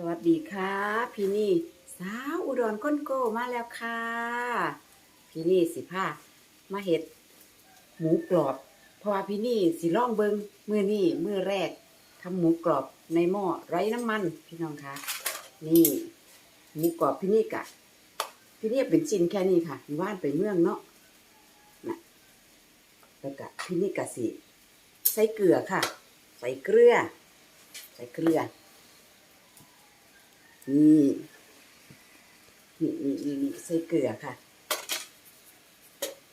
สวัสดีค่ะพี่นี่สาวอุดรก้นโกมาแล้วค่ะพี่นี่สิพามาเห็ดหมูกรอบ เพราะว่าพี่นี่สิล่องเบิงมือนี่มือแรกทำหมูกรอบในหม้อไร้น้ำมันพี่น้องคะนี่หมูกรอบพี่นี่กะพี่นี่เป็นชิ้นแค่นี้ค่ะว่านไปเมืองเนาะนะแล้วก็พี่นี่กะสิใส่เกลือค่ะ ใส่เกลือ ใส่เกลือ นี่นี่นี่นี่นี่ใส่เกลือค่ะ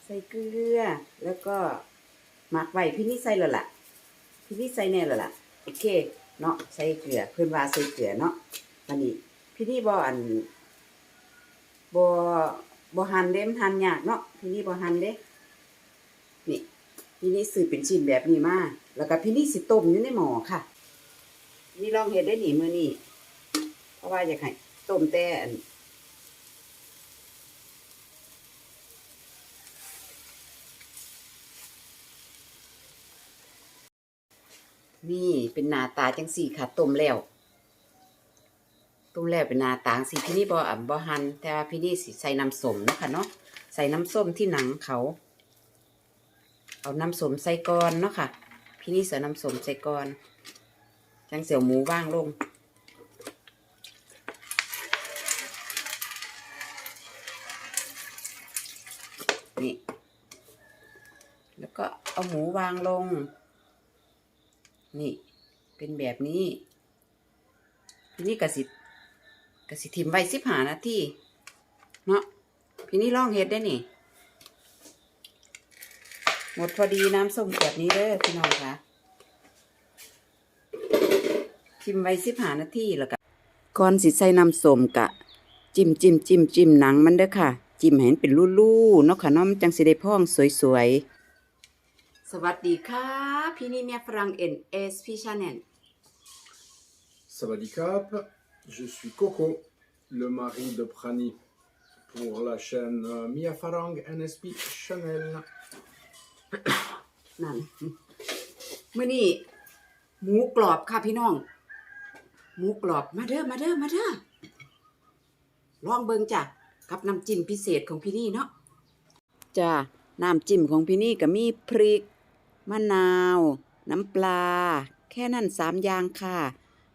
ใส่เกลือ แล้วก็หมักไว้พี่นี่ใส่แล้วล่ะพี่นี่ใส่แน่แล้วล่ะโอเคเนาะใส่เกลือเพื่อนว่าใส่เกลือเนาะวันนี้พี่นี่บออันบอบอหันเด้มหันยากเนาะพี่นี่บอหันเด้นี่พี่นี่ซื้อเป็นชิ้นแบบนี้มาแล้วก็พี่นี่สิต้มอยู่ในหม้อค่ะ นี่ลองเห็ดได้หนีมือนี่ ราะว่าอยากให้ต้มแต่อันนี่เป็นหน้าตาจังสี่ค่ะต้มแล้วต้มแล้วเป็นหน้าตาสี่พี่นี่บออะบอหันแต่ว่าพี่นี่สิใส่น้ำส้มนะค่ะเนาะใส่น้ำส้มที่หนังเขา เอาน้ำส้มใส่ก่อนเนาะค่ะ พี่นี่ใส่น้ำส้มใส่ก่อนจังเสียวหมูว่างลง นี่ แล้วก็เอาหมูวางลง นี่ เป็นแบบนี้ ทีนี้กระสิกระสิทิมไว้สิบหานาทีเนาะพี่นี่ลองเฮ็ดได้นี่ หมดพอดีน้ำส้มขวดนี้เด้อพี่น้องคะทิมไว้สิบหานาทีแล้วก็ก่อนสิใส่น้ำส้มกะ จิ้มจิ้มจิ้มจิ้มหนังมันเด้อค่ะ จิ้มให้มันเป็นลู่ๆเนาะค่ะเนาะมันจังสิได้พองสวยๆ สวัสดีค่ะ พี่นี่เมียฝรั่ง NSP Channel Sawadikap, je suis Coco, le mari de Prani, pour la chaîne euh, Mia Farang NSP Channel. นั่นมื่อนี้หมูกรอบค่ะพี่น้อง หมูกรอบมาเด้อมาเด้อมาเด้อลองเบิ่งจ้ะ กับน้ำจิ้มพิเศษของพี่นี่เนาะจ้ะน้ำจิ้มของพี่นี่ก็มีพริก มะนาว น้ำปลา แค่นั้นสามอย่างค่ะ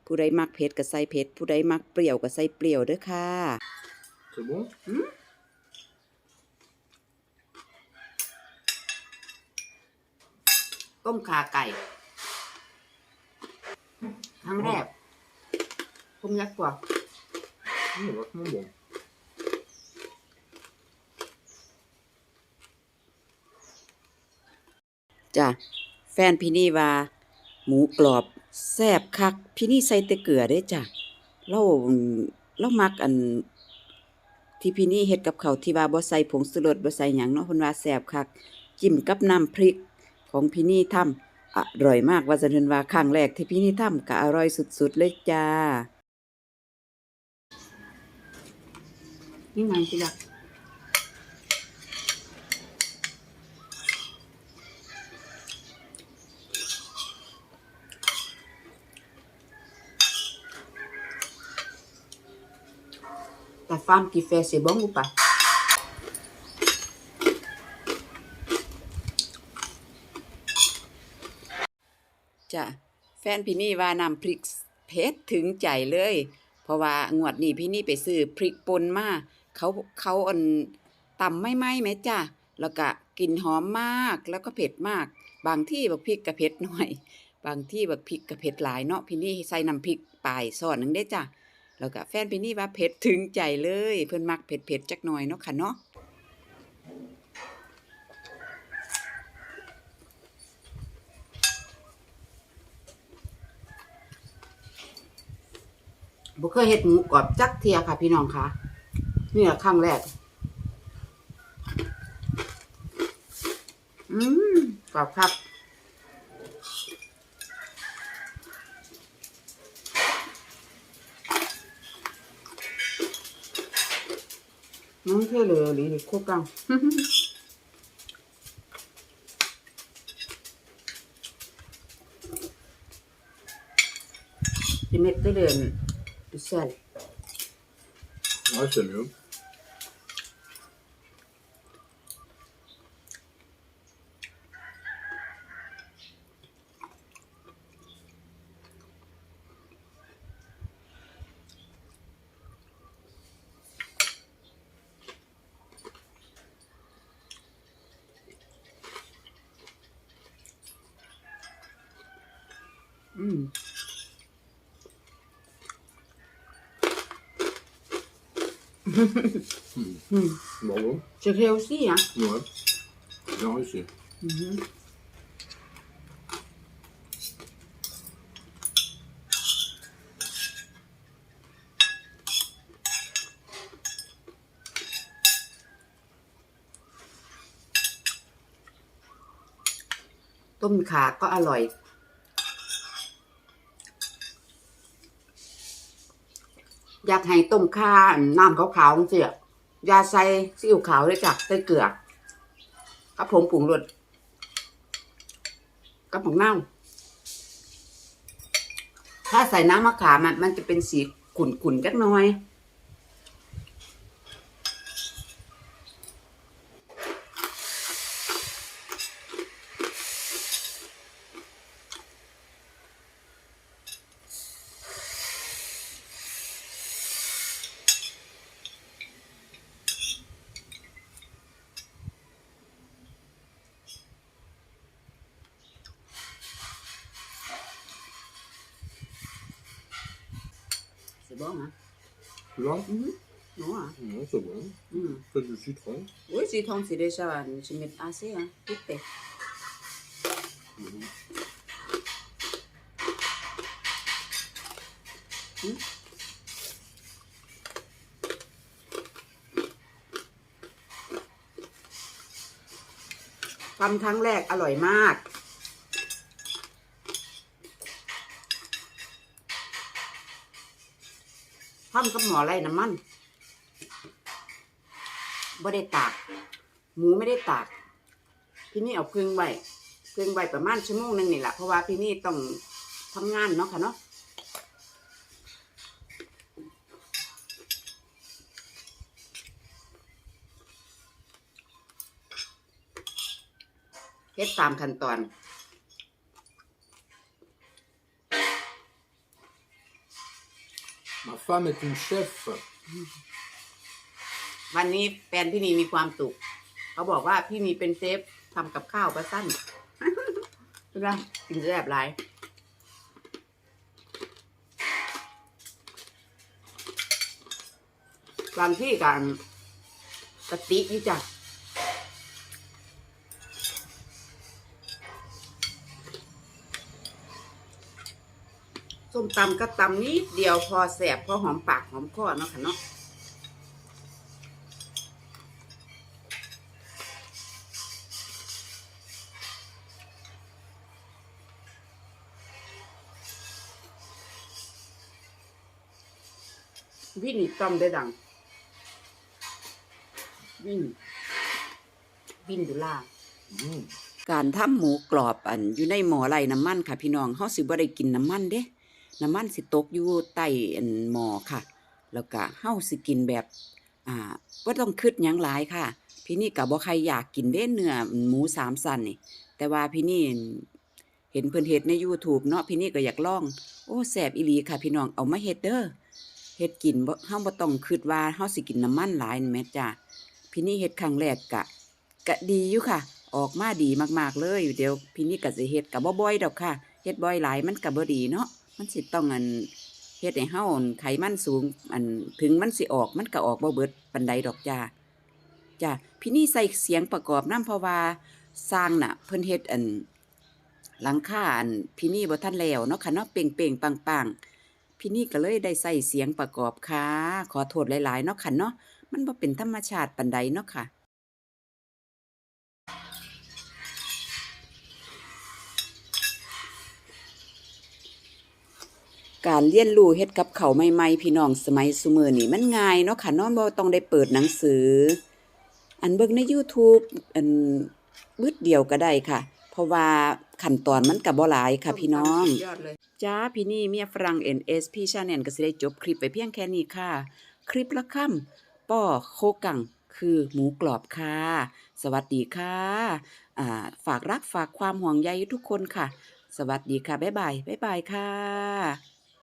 ผู้ใดมักเผ็ดก็ใส่เผ็ด ผู้ใดมักเปรี้ยวก็ใส่เปรี้ยวเด้อค่ะ C'est bon ต้มขาไก่ครั้งแรกต้มยักษ์กว่า Mmh, Vachement bon. จ้ะแฟนพี่นี่ว่า หมูกรอบแซ่บคัก พี่นี่ใส่แต่เกลือเด้จ้ะเราเรามักอัน ที่พี่นี่เฮ็ดกับเขาที่ว่าบ่ใส่ผงชูรสบ่ใส่หยังเนาะเพิ่นว่าแซ่บคักจิ้มกับน้ำพริกของพี่นี่ทำอร่อยมากว่าจะเพิ่นว่าครั้งแรกที่พี่นี่ทำก็อร่อยสุดๆเลยจ้านี่ไงพี่ลัก femme qui fait, c'est bon ou pas จ้ะแฟนพี่นี่ว่าน้ำพริกเผ็ดถึงใจเลย เพราะว่างวดนี้พี่นี่ไปซื้อพริกป่นมาเขาเขาอันตำไม่ไหมไหมจ้ะแล้วก็กลิ่นหอมมากแล้วก็เผ็ดมาก บางที่บักพริกก็เผ็ดหน่อย บางที่บักพริกก็เผ็ดหลายเนาะพี่นี่ใส่น้ำพริกปลายซ่อนหนึ่งได้จ้ะ แล้วก็แฟนพี่นี่ว่าเผ็ดถึงใจเลย เพิ่นมักเผ็ดเผ็ดๆจักหน่อยเนาะค่ะเนาะบ่เคยเฮ็ดหมูกรอบจักเทียค่ะ พี่น้องคะนี่แหละครั้งแรก อืมกรอบครับ น้องเท่เลยหรือโคกัง ที่เม็ดได้เดิน tout seul. Ouais, c'est mieux. Mm. Mm. Bravo. C'est réussi, hein? Ouais. Bien réussi. Mhm. ต้มขา อยากให้ต้มข่าน้ำขาวๆเสียยาใส่ซีอิ๊วขาวเลยจ้ะใส่เกลือกับผงปรุงรสกับผงเน่า ถ้าใส่น้ำมะขามมันจะเป็นสีขุ่นๆจักหน่อย bon, hein? Tu vois Mhm. Non, hein? Non, c'est bon. Mhm. C'est du citron. Oui, citron, c'est déjà, je mets assez, hein? Tout est. Mhm. Hmm? ทำครั้งแรกอร่อยมาก ทำกับหมอไรน้ำมันบ่ได้ตาก หมูไม่ได้ตาก พี่นี่เอาเครื่องไว้เครื่องไว้ประมาณชั่วโมงหนึงนี่แหละเพราะว่าพี่นี่ต้องทำงานเนาะค่ะเนาะเฮ็ดตามขั้นตอน Ma femme est une chef. วันนี้แฟนพี่นีมีความสุข เขาบอกว่าพี่นีเป็นเชฟทำกับข้าวก็สั้นใช่ไหมกินแซ่บหลายบางที่กันกะตินี่จ้ะ ส้มตำก็ตำนิดเดียวพอแสบพอหอมปากหอมคอเนาะค่ะเนาะวินต้มได้ดัง วินวินดุล่าการทำหมูกรอบอันอยู่ในหม้อไร้น้ำมันค่ะพี่น้องเฮาสิบ่ได้กินน้ำมันเด้ น้ำมันสิตกอยู่ใต้อันหมอค่ะ แล้วก็เฮาสิกินแบบอ่าบ่ต้องคิดหยังหลายค่ะ พี่นี่ก็บ่ใครอยากกินเด้เนื้อหมูสามสันนี่ แต่ว่าพี่นี่เห็นเพิ่นเฮ็ดใน YouTube เนาะพี่นี่ก็อยากลอง โอ้แซ่บอีหลีค่ะ พี่น้องเอามาเฮ็ดเด้อเฮ็ดกินบ่เฮาบ่ต้องคิดว่าเฮาสิกินน้ำมันหลายแม่จ้าพี่นี่เฮ็ดครั้งแรกก็ก็ดีอยู่ค่ะ ออกมาดีมากๆเลย เดี๋ยวพี่นี่ก็สิเฮ็ดก็บ่บ่อยดอกค่ะเฮ็ดบ่อยหลายมันก็บ่ดีเนาะ มันสิต้องอันเฮ็ดให้เฮาอันไขมันสูง อันถึงมันสิออกมันก็ออกบ่เบิดปานใดดอกจ้าจ้าพี่นี่ใส่เสียงประกอบนำเพราะว่าสร้างน่ะ เพิ่นเฮ็ดอัน หลังคาอันพี่นี่บ่ทันแล้วเนาะค่ะเนาะเป่งๆปังๆพี่นี่ก็เลยได้ใส่เสียงประกอบค่ะ ขอโทษหลายๆเนาะค่ะเนาะมันบ่เป็นธรรมชาติปานใดเนาะค่ะ การเรียนรู้เฮ็ดกับเขาใหม่ๆพี่น้องสมัยสุมือนี่มันง่ายเนาะค่ะนอนบ่ต้องได้เปิดหนังสือ อันเบิ่งใน YouTube อันบึดเดียวก็ได้ค่ะ เพราะว่าขั้นตอนมันก็บ่หลายค่ะพี่น้องจ้าพี่นี่เมียฝรั่ง NS พี่ชาแนลก็สิได้จบคลิปไปเพียงแค่นี้ค่ะ คลิปละค่ำป้อโคกังคือหมูกรอบค่ะ สวัสดีค่ะะฝากรักฝากความห่วงใยทุกคนค่ะ สวัสดีค่ะ บ๊ายบาย บ๊ายบายค่ะ